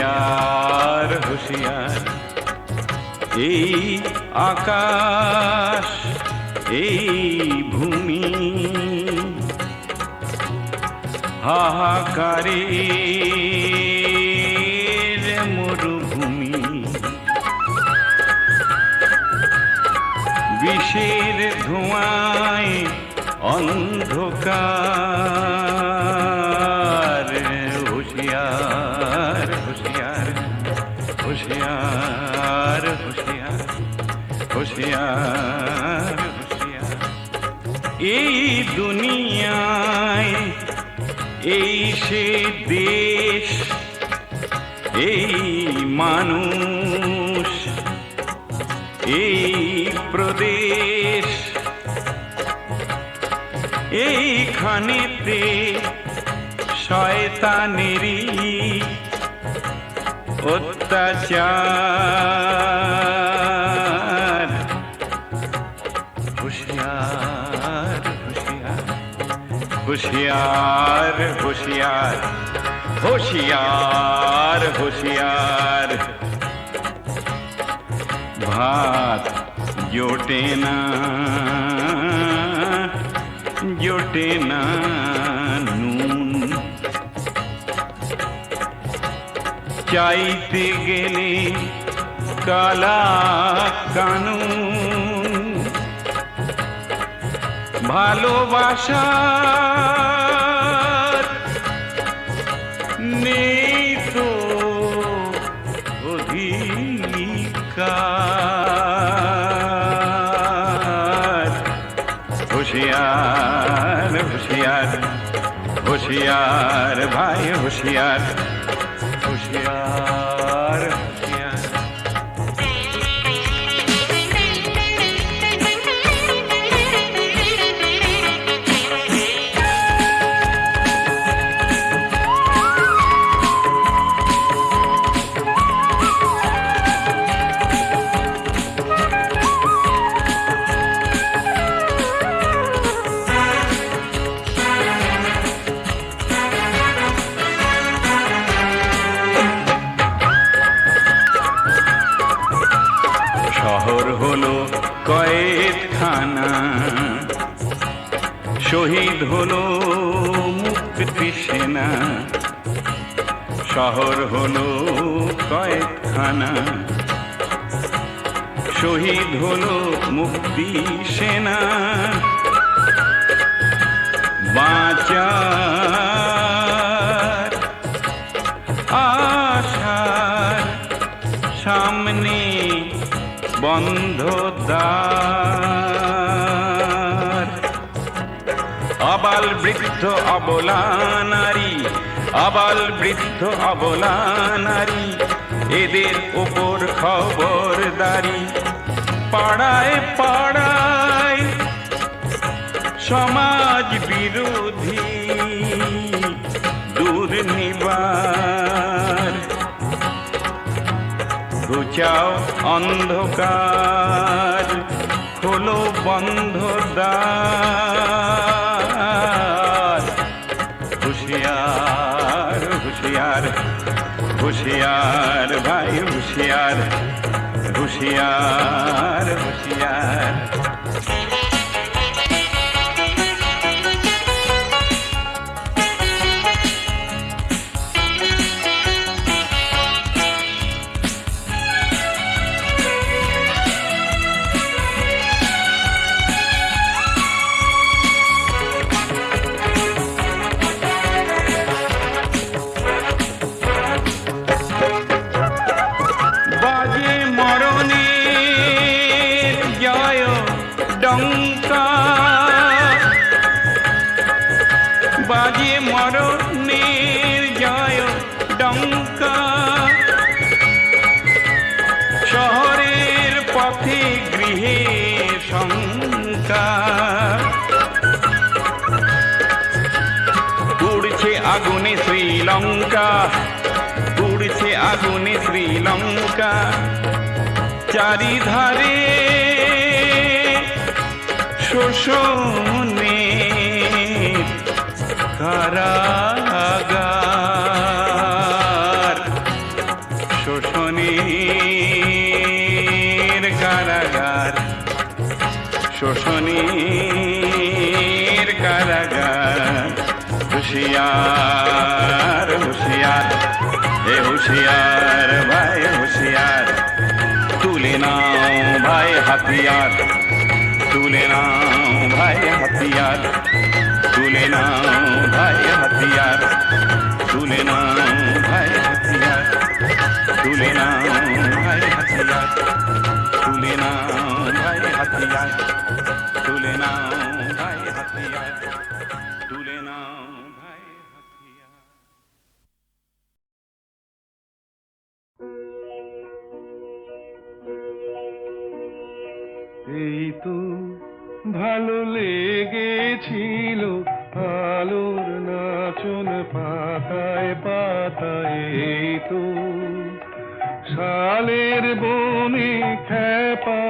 হুশিয়ার হুশিয়ার। এই আকাশ এই ভূমি। হাহাকারে মরুভূমি। বিষের ধোঁয়ায় অন্ধকার। এই দুনিয়ায় এই সে দেশ এই মানুষ এই প্রদেশ এইখানেতে শয়তানেরই অত্যাচার। হুঁশিয়ার হুঁশিয়ার হুঁশিয়ার হুঁশিয়ার। ভাত জোটে না জোটে না নুন। চাইতে গেলে কালা কানুন। ভালোবাসার নেই তো অধিকার। হুঁশিয়ার হুঁশিয়ার হুঁশিয়ার ভাই হুঁশিয়ার। শহর হলো কয়েকখানা। শহীদ হলো মুক্তি সেনা। বাঁচার আশার সামনে বন্ধ দ্বার আবাল বৃদ্ধ অবলা নারী আবাল বৃদ্ধ অবলা নারী, এদের ওপর খবরদারি পাড়ায় পাড়ায় সমাজ বিরোধী দুর্নিবার ঘুচাও অন্ধকার, খোলো বন্ধ দ্বার। হুঁশিয়ার ভাই হুশিয়ার হুশিয়ার হুঁশিয়ার। লঙ্কা উড়ছে আগুনে শ্রীলঙ্কা উড়ছে আগুনে শ্রীলঙ্কা। চারিধারে শোষণে কারাগার होशियार, भाई होशियार। तुले नाम भाई हथियार। तुले नाव भाई हथियार। तुले नाव भाई हथियार। तुले नाम भाई हथियार। तुले नाव भाई हथियार। तुले नाव भाई हथियार। तुले नाव भाई हथियार। শালের বনে খেপা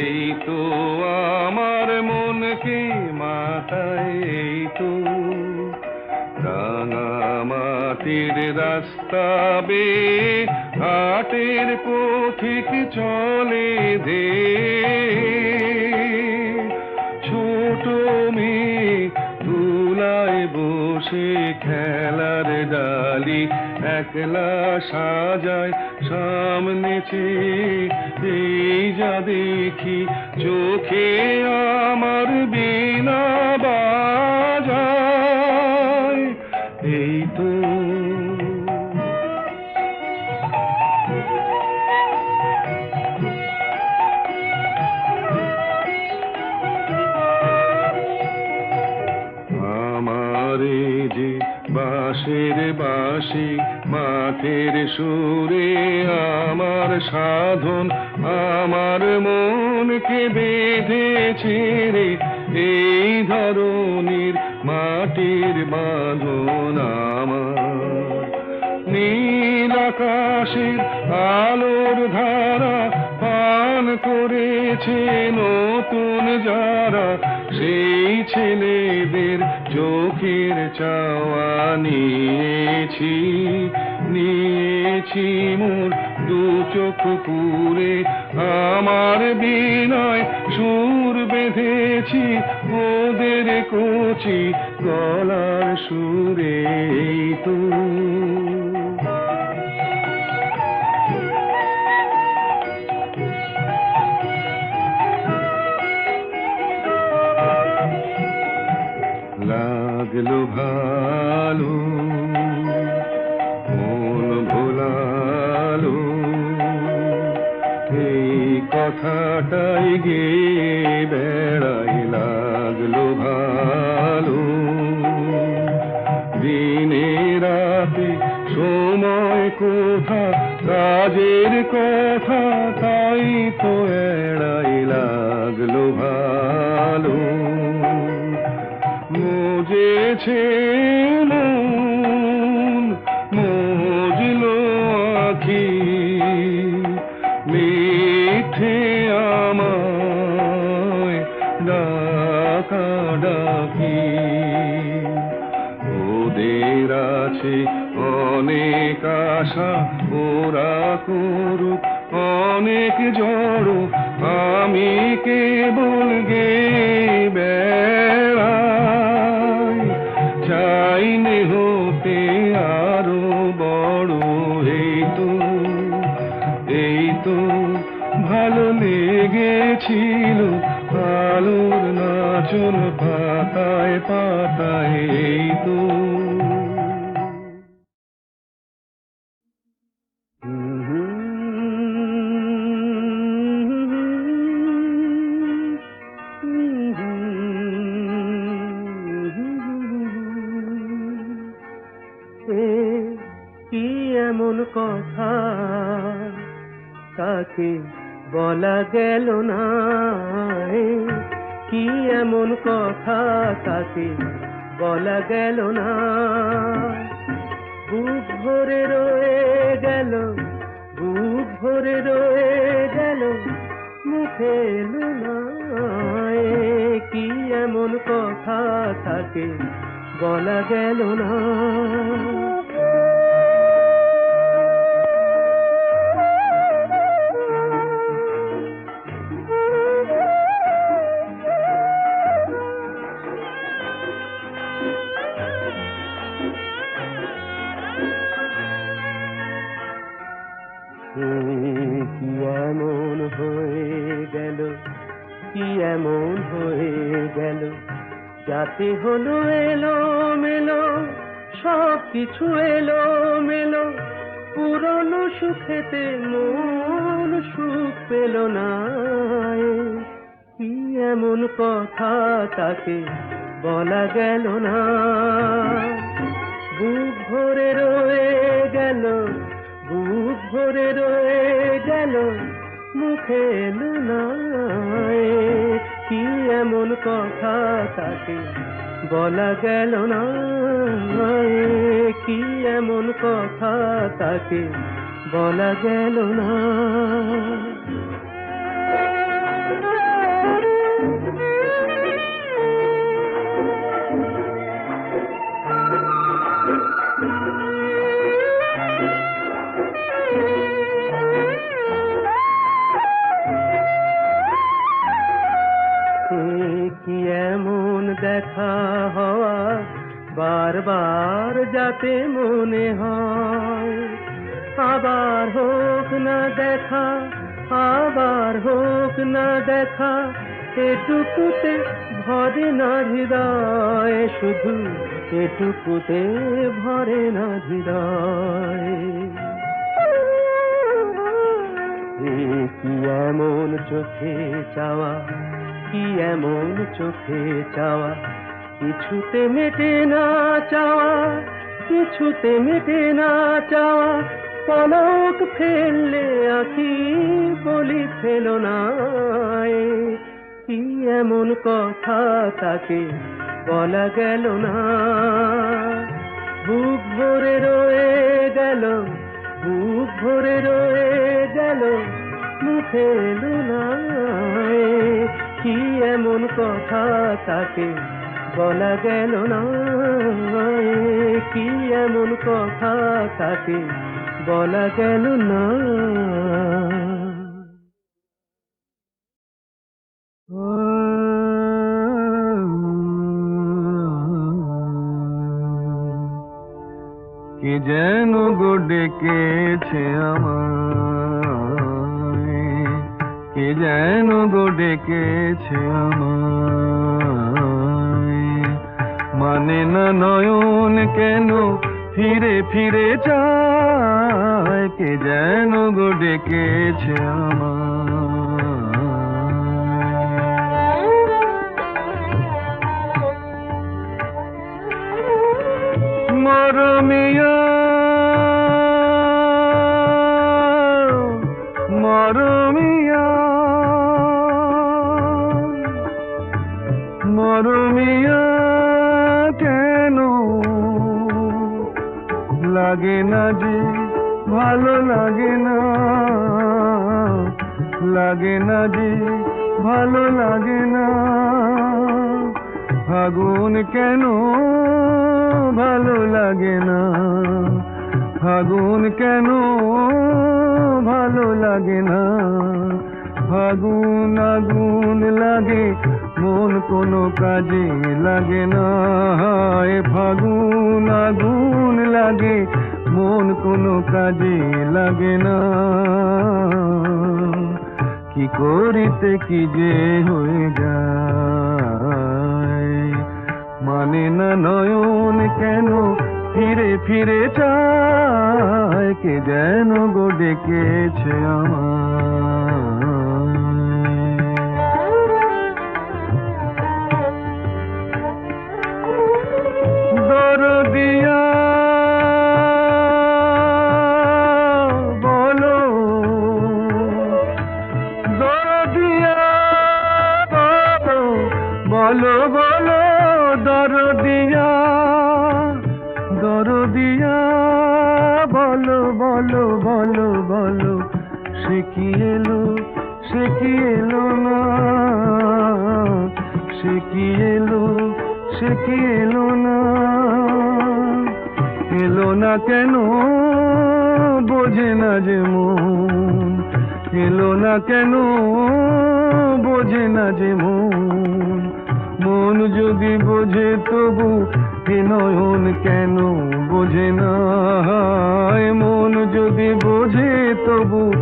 এই তো আমার মনকে মাথায় এই তো রাঙা মাটির রাস্তা বে হাটের পথিক চলে একলা সাজায় সামনে চেয়ে এই যা দেখি চোখে আমার বিনা বাজায়। এই তো বাঁশি মাঠের সুরে আমার সাধন, আমার মনকে বেঁধেছে রে এই ধরনের মাটির বাঁধন আমার। নীল আকাশের আলোর ধারা পান করেছে নতুন যারা, সেই ছেলেদের চোখের চাওয়া নিয়েছি নিয়েছি মোর দু চোখ পুরে। আমার বিনয় সুর বেঁধেছি, ওদের কচি গলার সুরে। তুই কথাটাই গে বেড়াই লাগল ভালো। দিনে রাতে সময় কোথা, কাজের কথা তাই তো এড়াই লাগল ভালো। মুজেছে আশা ওরা করুক, অনেক জড়ো। আমি কেবল গে বেড়াই চাইনে হতে আরও বড় এই তো এই তো ভালো লেগেছিল আলোর নাচন পাতায় পাতায় এই তো। বলা গেল না কি এমন কথা তাকে বলা গেল না। বুক ভরে রয়ে গেল, বুক ভরে রয়ে গেল, মুখে না। কি এমন কথা তাকে বলা গেল না। কি এমন হয়ে গেল? যাতে হলো এলো মেলো সব কিছু এলো মেলো পুরনো সুখেতে মন সুখ পেল না কি এমন কথা তাকে বলা গেল না? বুক ভরে রয়ে গেল, বুক ভরে রয়ে গেল, মুখে এলো না কি এমন কথা তাকে বলা গেল না? কি এমন কথা তাকে বলা গেল না? যাতে মনে হয়। আবার হোক না দেখা, আবার হোক না দেখা, এটুকুতে ভরে না হৃদয়, শুধু এটুকুতে ভরে না হৃদয়। কি এমন চোখে চাওয়া, কি এমন চোখে চাওয়া, কিছুতে মেটে না চাওয়া কিছুতে মেটে না চাওয়া, পলক ফেললে আখি বলি ফেল না। কি এমন কথা তাকে বলা গেল না। বুক ভরে রয়ে গেল, বুক ভরে রয়ে গেল, মুখে এলো না। কি এমন কথা তাকে বলা গেল না কি এমন কথা তাকে বলা গেল না। কে যেন গো ডেকেছে আমায়, কে যেন গো ডেকেছে আমায়। মানে না নয়ন কেন ফিরে ফিরে চায়? কে যেন গো ডেকেছে আমায়। মরমিয়া মরমিয়া মরমিয়া। কেন? লাগে না যে ভালো লাগে না। লাগে না যে ভালো লাগে না। ফাগুন কেন ভালো লাগে না? ফাগুন কেন ভালো লাগে না? ফাগুন আগুন লাগে মন কোনো কাজে লাগে না। ফাগুন আগুন লাগে, মন কোনো কাজে লাগে না। কি করিতে কি যে হয়ে যায়? মানে না নয়ন কেন ফিরে ফিরে চায়? কে যেন গো ডেকেছে আমায়। সে কি সে কি না? এলো না কেন? বোঝে না যে মন। এলো না কেন? বোঝে না যে মন। মন যদি বোঝে তবু এ নয়ন কেন? বোঝে না। মন যদি বোঝে তবু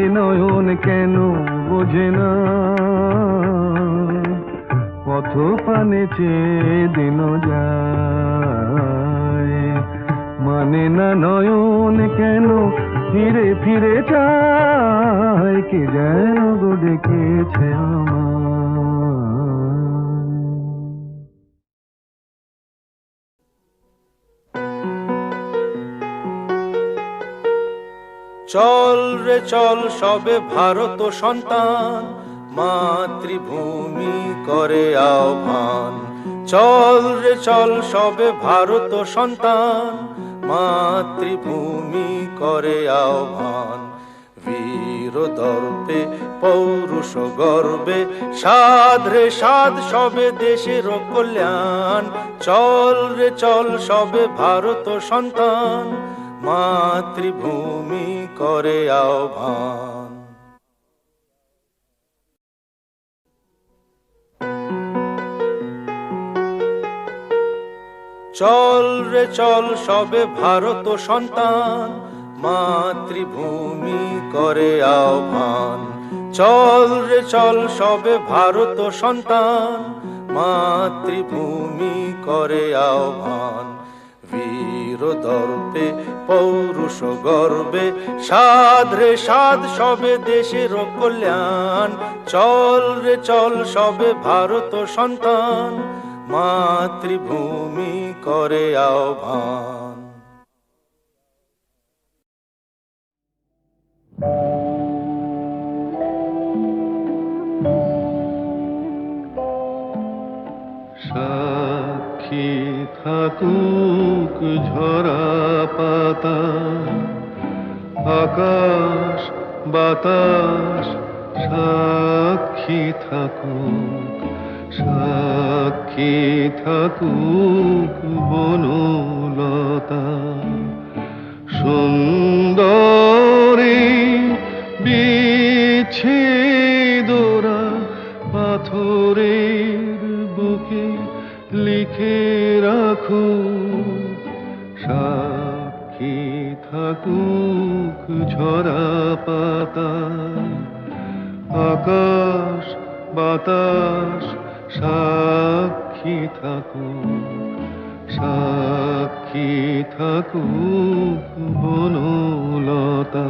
এ নয়ন কেন? বোঝে না। পথ পানে চেয়ে দিন যায় মানে না নয়ন কেন ফিরে ফিরে চায়, কে যেন গো ডেকেছে চল রে চল, সবে ভারত সন্তান মাতৃভূমি করে আহ্বান। চল রে চল, সবে ভারত সন্তান। মাতৃভূমি করে আহ্বান। বীর দর্পে পৌরুষ গর্বে, সাধ রে সাধ, সবে দেশের কল্যাণ। চল রে চল, সবে ভারত সন্তান। মাতৃভূমি করে আহ্বান। চল রে চল, সবে ভারত সন্তান। মাতৃভূমি করে আহ্বান। চল রে চল, সবে ভারত সন্তান। মাতৃভূমি করে আহ্বান। বীর দর্পে পৌরুষ গর্বে, সাধ রে সাধ, সবে দেশের কল্যাণ। চল রে চল, সবে ভারত সন্তান। মাতৃভূমি করে আহ্বান। সাক্ষী থাকুক ঝরা পাতা আকাশ বাতাস সাক্ষী থাকুক সাক্ষী থাকুক বনলতা। সুন্দরী বিচ্ছেদরা পাথরের বুকে লিখে রাখো সাক্ষী থাকুক ঝরা পাতা। আকাশ, বাতাস, সাক্ষী থাকুক সাক্ষী থাকুক বনলতা।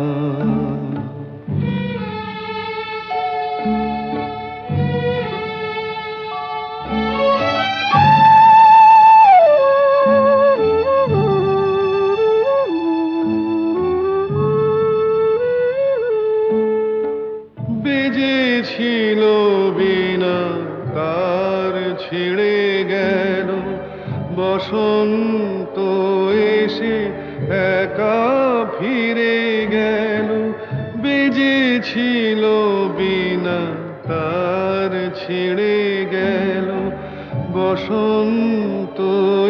বেজেছিল বিনা, তার ছিঁড়ে গেল। বসন্ত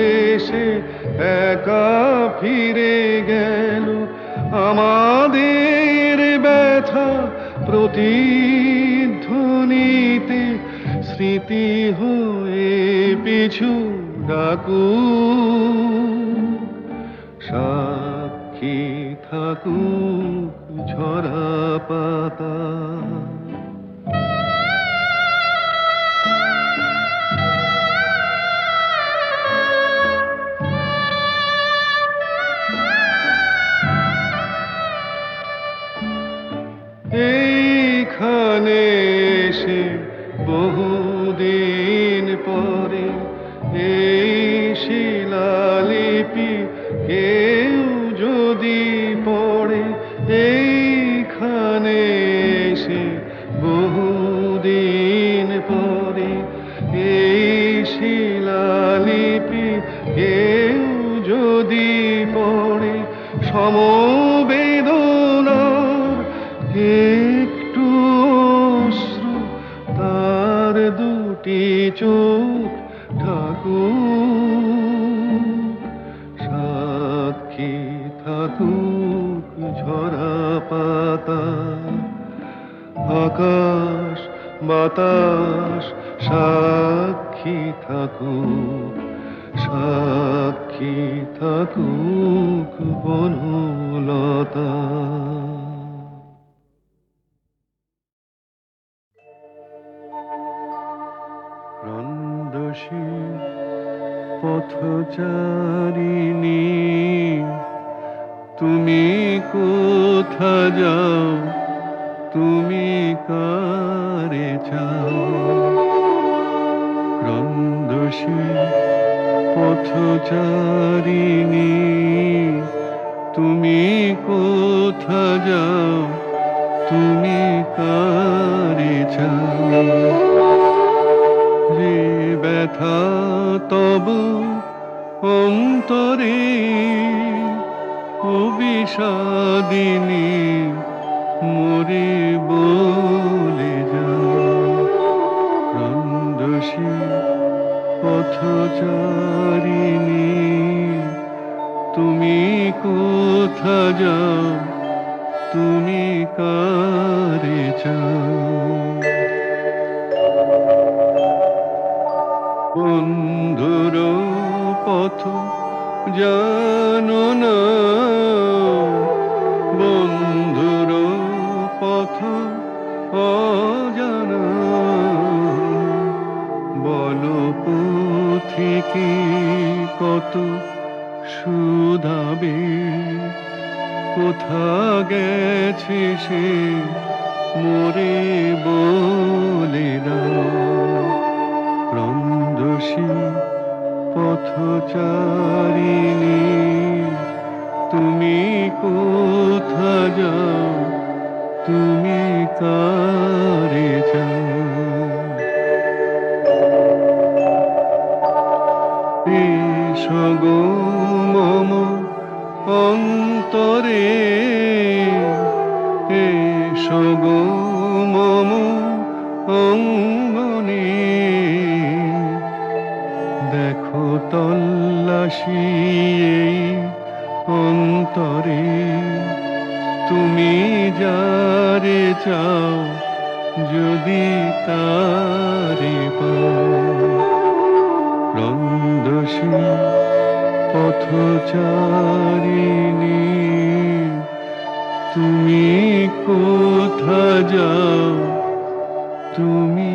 এসে একা ফিরে গেল। আমাদের ব্যথা প্রতিধ্বনিতে স্মৃতি হয়ে পিছু ডাকু। সাক্ষী থাকুক। ঝরা পাতা এইখানে পাতা আকাশ বাতাস সাক্ষী থাকুক সাক্ষী থাকুক বনলতা। রন্দসী পথচারিণী তুমি কোথা যাও, তুমি কারে চাও? রন্দসী পথচারিণী, তুমি কোথা যাও, তুমি কারে চাও? যে ব্যথা তব অন্তরে অবিষাদিনী মরে বলে যাও রন্দসী পথচারিণী তুমি কোথা যাও? তুমি কারে চাও? বন্ধুর পথ জানো না অন্তরে এসো গো মম অঙ্গনে। দেখো তল্লাশি এই অন্তরে, তুমি যারে চাও যদি তারে পাও। রন্দসী পথচারিণী তুমি কোথা যাও? তুমি